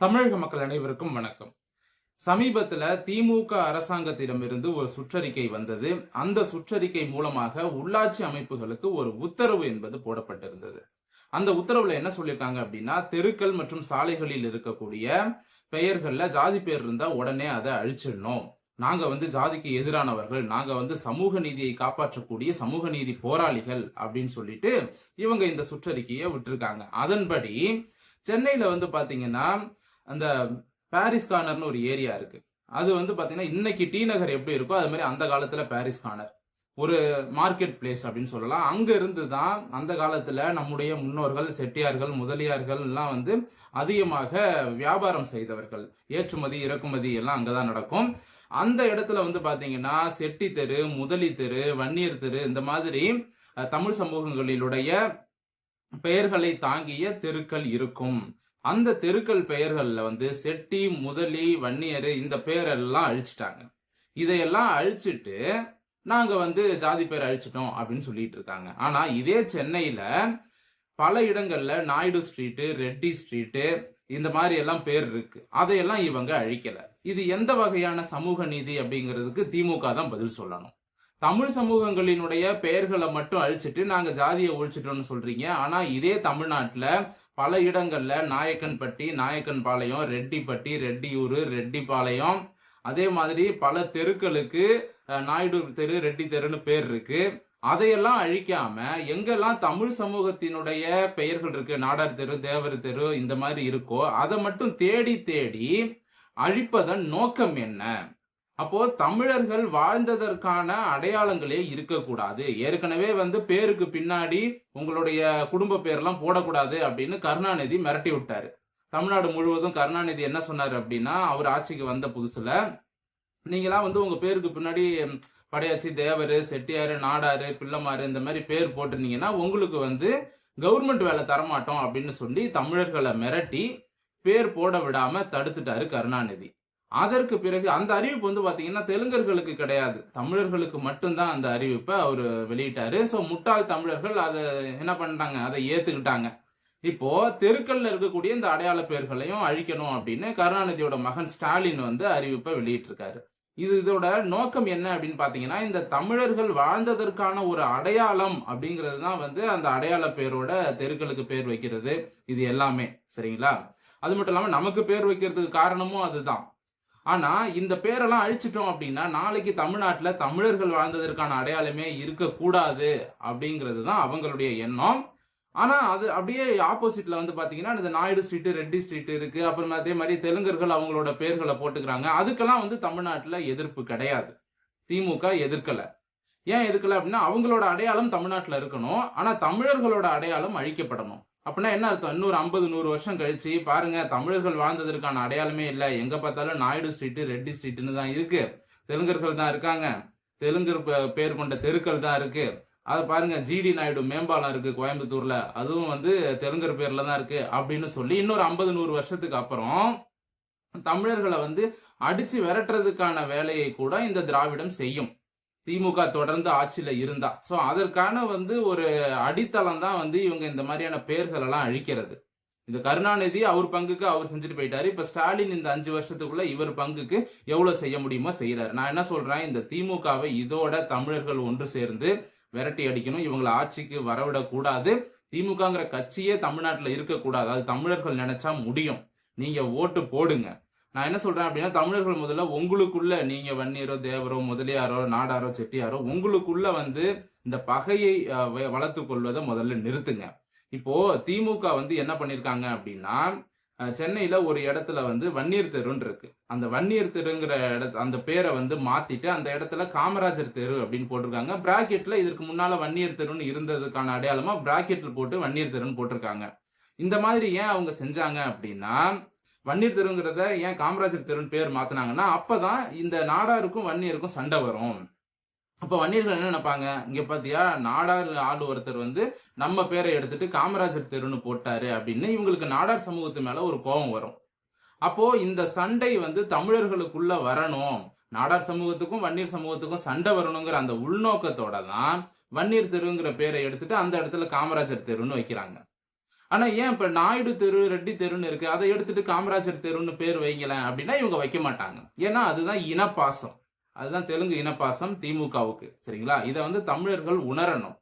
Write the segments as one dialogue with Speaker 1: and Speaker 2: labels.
Speaker 1: தமிழக மக்கள் அனைவருக்கும் வணக்கம். சமீபத்தில் திமுக அரசாங்கத்திடமிருந்து ஒரு சுற்றறிக்கை வந்தது. அந்த சுற்றறிக்கை மூலமாக உள்ளாட்சி அமைப்புகளுக்கு ஒரு உத்தரவு என்பது போடப்பட்டிருந்தது. அந்த உத்தரவுல என்ன சொல்லியிருக்காங்க அப்படின்னா தெருக்கள் மற்றும் சாலைகளில் இருக்கக்கூடிய பெயர்கள்ல ஜாதி பேர் இருந்தா உடனே அதை அழிச்சிடணும். நாங்க வந்து ஜாதிக்கு எதிரானவர்கள் நாங்க வந்து சமூக நீதியை காப்பாற்றக்கூடிய சமூக நீதி போராளிகள் அப்படின்னு சொல்லிட்டு இவங்க இந்த சுற்றறிக்கையை விட்டுருக்காங்க. அதன்படி சென்னையில வந்து பாத்தீங்கன்னா அந்த பாரிஸ் கார்னர்னு ஒரு ஏரியா இருக்கு. அது வந்து பாத்தீங்கன்னா இன்னைக்கு டி நகர் எப்படி இருக்கோ அது மாதிரி அந்த காலத்துல பாரிஸ் கார்னர் ஒரு மார்க்கெட் பிளேஸ் அப்படின்னு சொல்லலாம். அங்க இருந்து தான் அந்த காலத்துல நம்முடைய முன்னோர்கள் செட்டியார்கள் முதலியார்கள் எல்லாம் வந்து அதிகமாக வியாபாரம் செய்தவர்கள். ஏற்றுமதி இறக்குமதி எல்லாம் அங்கதான் நடக்கும். அந்த இடத்துல வந்து பாத்தீங்கன்னா செட்டி தெரு முதலி தெரு வன்னியர் தெரு இந்த மாதிரி தமிழ் சமூகங்களிலுடைய பெயர்களை தாங்கிய தெருக்கள் இருக்கும். அந்த தெருக்கள் பெயர்களில் வந்து செட்டி முதலி வன்னியர் இந்த பெயரெல்லாம் அழிச்சிட்டாங்க. இதையெல்லாம் அழிச்சிட்டு நாங்க வந்து ஜாதி பேர் அழிச்சிட்டோம் அப்படின்னு சொல்லிட்டு இருக்காங்க. ஆனா இதே சென்னையில பல இடங்கள்ல நாயுடு ஸ்ட்ரீட்டு ரெட்டி ஸ்ட்ரீட்டு இந்த மாதிரி எல்லாம் பேர் இருக்கு. அதையெல்லாம் இவங்க அழிக்கல. இது எந்த வகையான சமூக நீதி அப்படிங்கிறதுக்கு திமுக தான் பதில் சொல்லணும். தமிழ் சமூகங்களினுடைய பெயர்களை மட்டும் அழிச்சிட்டு நாங்க ஜாதியை ஒழிச்சிட்டோம்னு சொல்றீங்க. ஆனா இதே தமிழ்நாட்டுல பல இடங்கள்ல நாயக்கன்பட்டி நாயக்கன்பாளையம் ரெட்டிப்பட்டி ரெட்டியூர் ரெட்டிப்பாளையம். அதே மாதிரி பல தெருக்களுக்கு நாயுடூர் தெரு ரெட்டி தெருன்னு பேர் இருக்கு. அதையெல்லாம் அழிக்காம எங்கெல்லாம் தமிழ் சமூகத்தினுடைய பெயர்கள் இருக்கு நாடார் தெரு தேவர் தெரு இந்த மாதிரி இருக்கோ அதை மட்டும் தேடி தேடி அழிப்பதன் நோக்கம் என்ன? அப்போ தமிழர்கள் வாழ்ந்ததற்கான அடையாளங்களே இருக்கக்கூடாது. ஏற்கனவே வந்து பேருக்கு பின்னாடி உங்களுடைய குடும்ப பேர்லாம் போடக்கூடாது அப்படின்னு கருணாநிதி மிரட்டி விட்டாரு. தமிழ்நாடு முழுவதும் கருணாநிதி என்ன சொன்னார் அப்படின்னா அவர் ஆட்சிக்கு வந்த புதுசுல நீங்களாம் வந்து உங்க பேருக்கு பின்னாடி படையாச்சி தேவர் செட்டியாரு நாடாரு பிள்ளைமாரு இந்த மாதிரி பேர் போட்டிருந்தீங்கன்னா உங்களுக்கு வந்து கவர்மெண்ட் வேலை தரமாட்டோம் அப்படின்னு சொல்லி தமிழர்களை மிரட்டி பேர் போட விடாம தடுத்துட்டாரு கருணாநிதி. அதற்கு பிறகு அந்த அறிவிப்பு வந்து பாத்தீங்கன்னா தெலுங்கர்களுக்கு கிடையாது. தமிழர்களுக்கு மட்டும்தான் அந்த அறிவிப்பை அவர் வெளியிட்டாரு. ஸோ முட்டாள் தமிழர்கள் அதை என்ன பண்ணிட்டாங்க? அதை ஏத்துக்கிட்டாங்க. இப்போ தெருக்கல்ல இருக்கக்கூடிய இந்த அடையாள பெயர்களையும் அழிக்கணும் அப்படின்னு கருணாநிதியோட மகன் ஸ்டாலின் வந்து அறிவிப்பை வெளியிட்டிருக்காரு. இது இதோட நோக்கம் என்ன அப்படின்னு பாத்தீங்கன்னா இந்த தமிழர்கள் வாழ்ந்ததற்கான ஒரு அடையாளம் அப்படிங்கிறது தான் வந்து அந்த அடையாள பேரோட தெருக்களுக்கு பேர் வைக்கிறது. இது எல்லாமே. சரிங்களா? அது மட்டும் இல்லாம நமக்கு பேர் வைக்கிறதுக்கு காரணமும் அதுதான். ஆனா இந்த பேரெல்லாம் அழிச்சிட்டோம் அப்படின்னா நாளைக்கு தமிழ்நாட்டில் தமிழர்கள் வாழ்ந்ததற்கான அடையாளமே இருக்கக்கூடாது அப்படிங்கிறது தான் அவங்களுடைய எண்ணம். ஆனா அது அப்படியே ஆப்போசிட்ல வந்து பாத்தீங்கன்னா இந்த நாயுடு ஸ்ட்ரீட் ரெட்டி ஸ்ட்ரீட் இருக்கு. அப்புறம் அதே மாதிரி தெலுங்கர்கள் அவங்களோட பேர்களை போட்டுக்கிறாங்க. அதுக்கெல்லாம் வந்து தமிழ்நாட்டில் எதிர்ப்பு கிடையாது. திமுக எதிர்க்கல. ஏன் எதிர்க்கலை அப்படின்னா அவங்களோட அடையாளம் தமிழ்நாட்டில் இருக்கணும். ஆனா தமிழர்களோட அடையாளம் அழிக்கப்படணும். அப்படின்னா என்ன அர்த்தம்? இன்னொரு ஐம்பது நூறு வருஷம் கழிச்சு பாருங்க தமிழர்கள் வாழ்ந்ததற்கான அடையாளமே இல்லை. எங்க பார்த்தாலும் நாயுடு ஸ்ட்ரீட் ரெட்டி ஸ்ட்ரீட்னு தான் இருக்கு. தெலுங்கர்கள் தான் இருக்காங்க. தெலுங்கர் பே- பேர் கொண்ட தெருக்கள் தான் இருக்கு. அது பாருங்க ஜிடி நாயுடு மேம்பாலம் இருக்கு கோயம்புத்தூர்ல. அதுவும் வந்து தெலுங்கர் பேர்ல தான் இருக்கு அப்படின்னு சொல்லி இன்னொரு ஐம்பது நூறு வருஷத்துக்கு அப்புறம் தமிழர்களை வந்து அடிச்சு விரட்டுறதுக்கான வேலையை கூட இந்த திராவிடம் செய்யும். திமுக தொடர்ந்து ஆட்சியில இருந்தா. ஸோ அதற்கான வந்து ஒரு அடித்தளம் தான் வந்து இவங்க இந்த மாதிரியான பெயர்கள் எல்லாம் அழிக்கிறது. இந்த கருணாநிதி அவர் பங்குக்கு அவர் செஞ்சுட்டு போயிட்டாரு. இப்ப ஸ்டாலின் இந்த அஞ்சு வருஷத்துக்குள்ள இவர் பங்குக்கு எவ்வளவு செய்ய முடியுமோ செய்யறாரு நான் என்ன சொல்றேன்? இந்த திமுகவை இதோட தமிழர்கள் ஒன்று சேர்ந்து விரட்டி அடிக்கணும். இவங்களை ஆட்சிக்கு வரவிடக்கூடாது திமுகங்கிற கட்சியே தமிழ்நாட்டுல இருக்கக்கூடாது அது தமிழர்கள் நினைச்சா முடியும். நீங்க ஓட்டு போடுங்க. நான் என்ன சொல்றேன் அப்படின்னா தமிழர்கள் முதல்ல உங்களுக்குள்ள நீங்க வன்னியரோ தேவரோ முதலியாரோ நாடாரோ செட்டியாரோ உங்களுக்குள்ள வந்து இந்த பகையை வளர்த்து வளர்த்துக் கொள்வதை முதல்ல நிறுத்துங்க. இப்போ திமுக வந்து என்ன பண்ணிருக்காங்க அப்படின்னா சென்னையில ஒரு இடத்துல வந்து வன்னியர் தெருன்னு இருக்கு. அந்த வன்னியர் தெருங்கிற இடத்து அந்த பேரை வந்து மாத்திட்டு அந்த இடத்துல காமராஜர் தெரு அப்படின்னு போட்டிருக்காங்க. பிராக்கெட்ல இதற்கு முன்னால வன்னியர் தெருன்னு இருந்ததுக்கான அடையாளமா பிராக்கெட்ல போட்டு வன்னியர் தெருன்னு போட்டிருக்காங்க. இந்த மாதிரி ஏன் அவங்க செஞ்சாங்க அப்படின்னா வன்னியர் தெருங்கிறத ஏன் காமராஜர் தெருன்னு பேர் மாத்தினாங்கன்னா அப்பதான் இந்த நாடாருக்கும் வன்னியருக்கும் சண்டை வரும். அப்ப வன்னியர்கள் என்ன நினைப்பாங்க? இங்க பாத்தியா நாடார் ஆள் ஒருத்தர் வந்து நம்ம பேரை எடுத்துட்டு காமராஜர் தெருன்னு போட்டாரு அப்படின்னு இவங்களுக்கு நாடார் சமூகத்து மேல ஒரு கோபம் வரும். அப்போ இந்த சண்டை வந்து தமிழர்களுக்குள்ள வரணும். நாடார் சமூகத்துக்கும் வன்னியர் சமூகத்துக்கும் சண்டை வரணுங்கிற அந்த உள்நோக்கத்தோட தான் வன்னியர் தெருங்கிற பேரை எடுத்துட்டு அந்த இடத்துல காமராஜர் தெருன்னு வைக்கிறாங்க. ஆனா ஏன் இப்ப நாயுடு தெரு ரெட்டி தெருன்னு இருக்கு? அதை எடுத்துட்டு காமராஜர் தெருன்னு பேர் வைங்களேன் அப்படின்னா இவங்க வைக்க மாட்டாங்க. ஏன்னா அதுதான் இனப்பாசம். அதுதான் தெலுங்கு இனப்பாசம் திமுகவுக்கு. சரிங்களா? இதை வந்து தமிழர்கள் உணரணும்.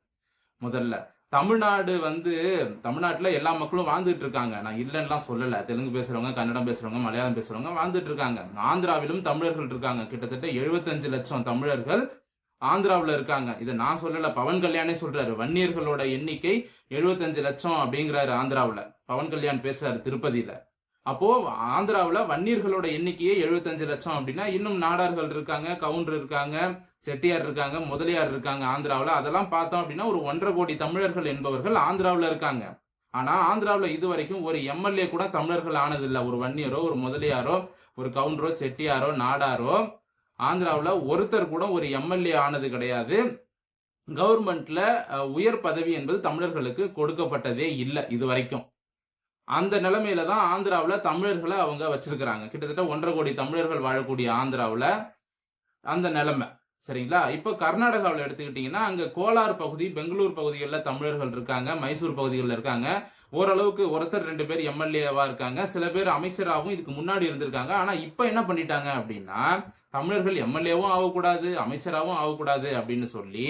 Speaker 1: முதல்ல தமிழ்நாடு வந்து தமிழ்நாட்டில் எல்லா மக்களும் வாழ்ந்துட்டு இருக்காங்க. நான் இல்லைன்னுலாம் சொல்லல. தெலுங்கு பேசுறவங்க கன்னடம் பேசுறவங்க மலையாளம் பேசுறவங்க வாழ்ந்துட்டு இருக்காங்க. ஆந்திராவிலும் தமிழர்கள் இருக்காங்க. கிட்டத்தட்ட 75 லட்சம் தமிழர்கள் ஆந்திராவில் இருக்காங்க. இதை நான் சொல்லல பவன் கல்யாணே சொல்றாரு. வன்னியர்களோட எண்ணிக்கை 75 லட்சம் அப்படிங்கிறாரு ஆந்திராவில். பவன் கல்யாண் பேசுறாரு திருப்பதியில. அப்போ ஆந்திராவில் வன்னியர்களோட எண்ணிக்கையே 75 லட்சம் அப்படின்னா இன்னும் நாடார்கள் இருக்காங்க கவுண்டர் இருக்காங்க செட்டியார் இருக்காங்க முதலியார் இருக்காங்க ஆந்திராவில். அதெல்லாம் பார்த்தோம் அப்படின்னா ஒரு ஒன்றரை கோடி தமிழர்கள் என்பவர்கள் ஆந்திராவில் இருக்காங்க. ஆனா ஆந்திராவில் இது வரைக்கும் ஒரு எம்எல்ஏ கூட தமிழர்கள் ஆனதில்லை. ஒரு வன்னியரோ ஒரு முதலியாரோ ஒரு கவுண்டரோ செட்டியாரோ நாடாரோ. ஆந்திராவில் ஒருத்தர் கூட ஒரு எம்எல்ஏ ஆனது கிடையாது. கவர்மெண்ட்ல உயர் பதவி என்பது தமிழர்களுக்கு கொடுக்கப்பட்டதே இல்லை இது வரைக்கும் அந்த நிலைமையில தான் ஆந்திராவில் தமிழர்களை அவங்க வச்சிருக்கிறாங்க. கிட்டத்தட்ட ஒன்றரை கோடி தமிழர்கள் வாழக்கூடிய ஆந்திராவில் அந்த நிலைமை. சரிங்களா? இப்போ கர்நாடகாவில் எடுத்துக்கிட்டீங்கன்னா அங்கே கோலார் பகுதி பெங்களூர் பகுதிகளில் தமிழர்கள் இருக்காங்க மைசூர் பகுதிகளில் இருக்காங்க. ஓரளவுக்கு ஒருத்தர் ரெண்டு பேர் எம்எல்ஏவாக இருக்காங்க. சில பேர் அமைச்சராகவும் இதுக்கு முன்னாடி இருந்திருக்காங்க. ஆனால் இப்போ என்ன பண்ணிட்டாங்க அப்படின்னா தமிழர்கள் எம்எல்ஏவும் ஆகக்கூடாது அமைச்சராகவும் ஆகக்கூடாது அப்படின்னு சொல்லி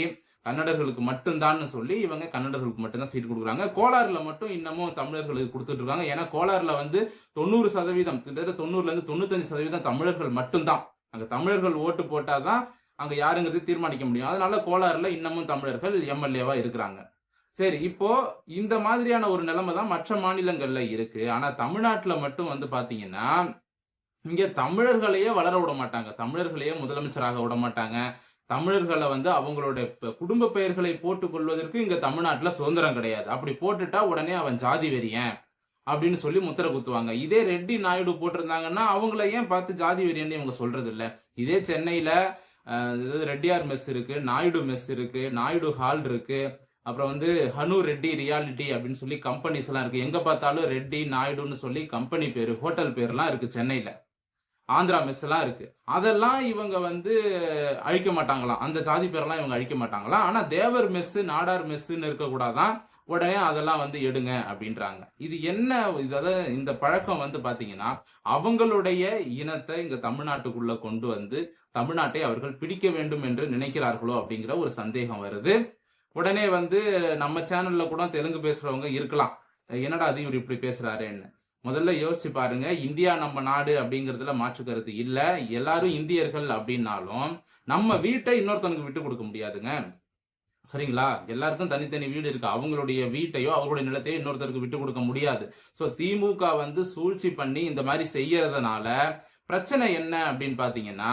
Speaker 1: கன்னடர்களுக்கு மட்டும்தான்னு சொல்லி இவங்க கன்னடர்களுக்கு மட்டும்தான் சீட் கொடுக்குறாங்க. கோலாறுல மட்டும் இன்னமும் தமிழர்களுக்கு கொடுத்துட்டு இருக்காங்க. ஏன்னா கோலாறுல வந்து தொண்ணூறு சதவீதம் கிட்டத்தட்ட தொண்ணூறுல இருந்து தொண்ணூத்தஞ்சு சதவீதம் தமிழர்கள் மட்டும்தான். அங்க தமிழர்கள் ஓட்டு போட்டாதான் அங்க யாருங்கிறது தீர்மானிக்க முடியும். அதனால கோலாறுல இன்னமும் தமிழர்கள் எம்எல்ஏவா இருக்கிறாங்க. சரி இப்போ இந்த மாதிரியான ஒரு நிலைமை தான் மற்ற மாநிலங்கள்ல இருக்கு. ஆனா தமிழ்நாட்டுல மட்டும் வந்து பாத்தீங்கன்னா இங்கே தமிழர்களையே வளர விட மாட்டாங்க. தமிழர்களையே முதலமைச்சராக விட மாட்டாங்க. தமிழர்களை வந்து அவங்களுடைய குடும்ப பெயர்களை போட்டுக் கொள்வதற்கு இங்க தமிழ்நாட்டுல சுதந்திரம் கிடையாது. அப்படி போட்டுட்டா உடனே அவன் ஜாதி வெறியன் அப்படின்னு சொல்லி முத்திர குத்துவாங்க. இதே ரெட்டி நாயுடு போட்டிருந்தாங்கன்னா அவங்கள ஏன் பார்த்து ஜாதி வெறியன்னு இவங்க சொல்றது இல்ல இதே சென்னையில ரெட்டியார் மெஸ் இருக்கு நாயுடு மெஸ் இருக்கு நாயுடு ஹால் இருக்கு. அப்புறம் வந்து ஹனு ரெட்டி ரியாலிட்டி அப்படின்னு சொல்லி கம்பெனிஸ் எல்லாம் இருக்கு. எங்க பார்த்தாலும் ரெட்டி நாயுடுன்னு சொல்லி கம்பெனி பேரு ஹோட்டல் பேர்லாம் இருக்கு சென்னையில. ஆந்திரா மெஸ் எல்லாம் இருக்கு. அதெல்லாம் இவங்க வந்து அழிக்க மாட்டாங்களாம். அந்த ஜாதி பேரெல்லாம் இவங்க அழிக்க மாட்டாங்களாம். ஆனா தேவர் மெஸ் நாடார் மெஸ்ன்னு இருக்கக்கூடாதான் உடனே அதெல்லாம் வந்து எடுங்க அப்படின்றாங்க. இது என்ன இதாவது இந்த பழக்கம் வந்து பாத்தீங்கன்னா அவங்களுடைய இனத்தை இங்க தமிழ்நாட்டுக்குள்ள கொண்டு வந்து தமிழ்நாட்டை அவர்கள் பிடிக்க வேண்டும் என்று நினைக்கிறார்களோ அப்படிங்கிற ஒரு சந்தேகம் வருது. உடனே வந்து நம்ம சேனல்ல கூட தெலுங்கு பேசுறவங்க இருக்கலாம். என்னடா அது இவர் இப்படி பேசுறாருன்னு. முதல்ல யோசிச்சு பாருங்க இந்தியா நம்ம நாடு அப்படிங்கறதுல மாற்று கருத்து இல்ல. எல்லாரும் இந்தியர்கள் அப்படின்னாலும் நம்ம வீட்டை இன்னொருத்தனுக்கு விட்டு கொடுக்க முடியாதுங்க. சரிங்களா? எல்லாருக்கும் தனித்தனி வீடு இருக்கு. அவங்களுடைய வீட்டையோ அவங்களுடைய நிலத்தையோ இன்னொருத்தருக்கு விட்டு கொடுக்க முடியாது. சோ திமுக வந்து சூழ்ச்சி பண்ணி இந்த மாதிரி செய்யறதுனால பிரச்சனை என்ன அப்படின்னு பாத்தீங்கன்னா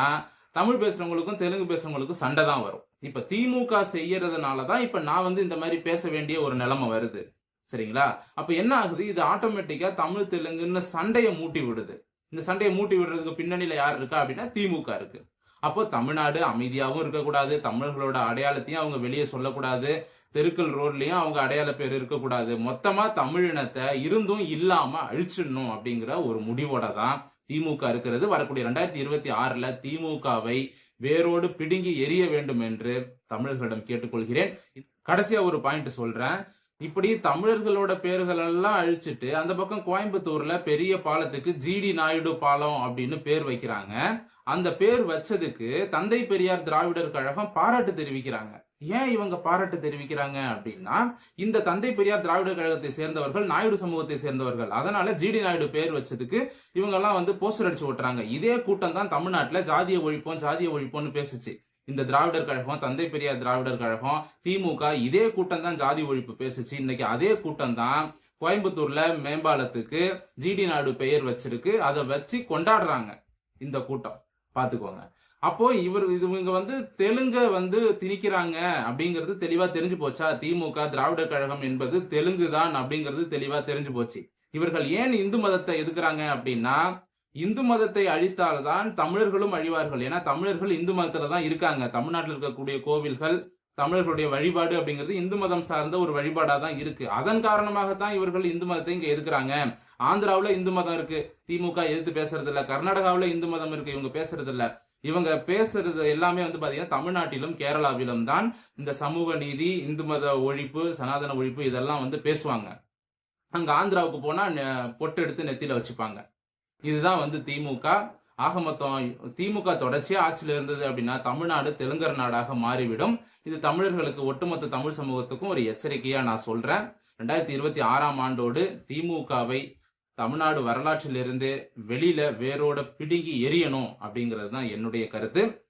Speaker 1: தமிழ் பேசுறவங்களுக்கும் தெலுங்கு பேசுறவங்களுக்கும் சண்டை தான் வரும். இப்ப திமுக செய்யறதுனால தான் இப்ப நான் வந்து இந்த மாதிரி பேச வேண்டிய ஒரு நிலைமை வருது. சரிங்களா? அப்போ என்ன ஆகுது? இது ஆட்டோமேட்டிக்காக தமிழ் தெலுங்குன்னு சண்டையை மூட்டி விடுது. இந்த சண்டையை மூட்டி விடுறதுக்கு பின்னணியில் யார் இருக்கா அப்படின்னா திமுக இருக்கு. அப்போ தமிழ்நாடு அமைதியாகவும் இருக்கக்கூடாது. தமிழர்களோட அடையாளத்தையும் அவங்க வெளியே சொல்லக்கூடாது. தெருக்கள் ரோட்லயும் அவங்க அடையாள பேர் இருக்கக்கூடாது. மொத்தமா தமிழினத்தை இருந்தும் இல்லாம அழிச்சிடணும் அப்படிங்கிற ஒரு முடிவோட தான் திமுக இருக்கிறது. வரக்கூடிய ரெண்டாயிரத்தி இருபத்தி ஆறுல திமுகவை வேரோடு பிடுங்கி எரிய வேண்டும் என்று தமிழர்களிடம் கேட்டுக்கொள்கிறேன். கடைசியா ஒரு பாயிண்ட் சொல்றேன். இப்படி தமிழர்களோட பேர்கள் எல்லாம் அழிச்சிட்டு அந்த பக்கம் கோயம்புத்தூர்ல பெரிய பாலத்துக்கு ஜிடி நாயுடு பாலம் அப்படின்னு பேர் வைக்கிறாங்க. அந்த பேர் வச்சதுக்கு தந்தை பெரியார் திராவிடர் கழகம் பாராட்டு தெரிவிக்கிறாங்க. ஏன் இவங்க பாராட்டு தெரிவிக்கிறாங்க அப்படின்னா இந்த தந்தை பெரியார் திராவிடர் கழகத்தை சேர்ந்தவர்கள் நாயுடு சமூகத்தை சேர்ந்தவர்கள். அதனால ஜிடி நாயுடு பேர் வச்சதுக்கு இவங்க எல்லாம் வந்து போஸ்டர் அடிச்சு ஓட்டுறாங்க. இதே கூட்டம் தான் தமிழ்நாட்டுல ஜாதிய ஒழிப்போம் ஜாதிய ஒழிப்போம்னு பேசுச்சு. இந்த திராவிடர் கழகம் தந்தை பெரியார் திராவிடர் கழகம் திமுக இதே கூட்டம் தான் ஜாதி ஒழிப்பு பேசுச்சு. இன்னைக்கு அதே கூட்டம் தான் கோயம்புத்தூர்ல மேம்பாலத்துக்கு ஜிடி நாடு பெயர் வச்சிருக்கு. அதை வச்சு கொண்டாடுறாங்க இந்த கூட்டம். பாத்துக்கோங்க அப்போ இவர் இவங்க வந்து தெலுங்க வந்து திணிக்கிறாங்க அப்படிங்கிறது தெளிவா தெரிஞ்சு போச்சா? திமுக திராவிடர் கழகம் என்பது தெலுங்கு தான் அப்படிங்கிறது தெளிவா தெரிஞ்சு போச்சு. இவர்கள் ஏன் இந்து மதத்தை எதுக்குறாங்க அப்படின்னா இந்து மதத்தை அழித்தால்தான் தமிழர்களும் அழிவார்கள். ஏன்னா தமிழர்கள் இந்து மதத்துல தான் இருக்காங்க. தமிழ்நாட்டில் இருக்கக்கூடிய கோவில்கள் தமிழர்களுடைய வழிபாடு அப்படிங்கிறது இந்து மதம் சார்ந்த ஒரு வழிபாடா தான் இருக்கு. அதன் காரணமாக தான் இவர்கள் இந்து மதத்தை இங்க எதுக்குறாங்க? ஆந்திராவில் இந்து மதம் இருக்கு. திமுக எதிர்த்து பேசுறது இல்ல கர்நாடகாவுல இந்து மதம் இருக்கு. இவங்க பேசுறது இல்ல இவங்க பேசுறது எல்லாமே வந்து பாத்தீங்கன்னா தமிழ்நாட்டிலும் கேரளாவிலும் தான் இந்த சமூக நீதி இந்து மத ஒழிப்பு சனாதன ஒழிப்பு இதெல்லாம் வந்து பேசுவாங்க. அங்க ஆந்திராவுக்கு போனா நெ- பொட்டு எடுத்து நெத்தியில வச்சுப்பாங்க. இதுதான் வந்து திமுக. ஆக மொத்தம் திமுக தொடர்ச்சியா ஆட்சியில் இருந்தது அப்படின்னா தமிழ்நாடு தெலுங்கர் நாடாக மாறிவிடும். இது தமிழர்களுக்கு ஒட்டுமொத்த தமிழ் சமூகத்துக்கும் ஒரு எச்சரிக்கையா நான் சொல்றேன். ரெண்டாயிரத்தி இருபத்தி ஆறாம் ஆண்டோடு திமுகவை தமிழ்நாடு வரலாற்றிலிருந்து வெளியில வேரோட பிடுங்கி எரியணும் அப்படிங்கிறது தான் என்னுடைய கருத்து.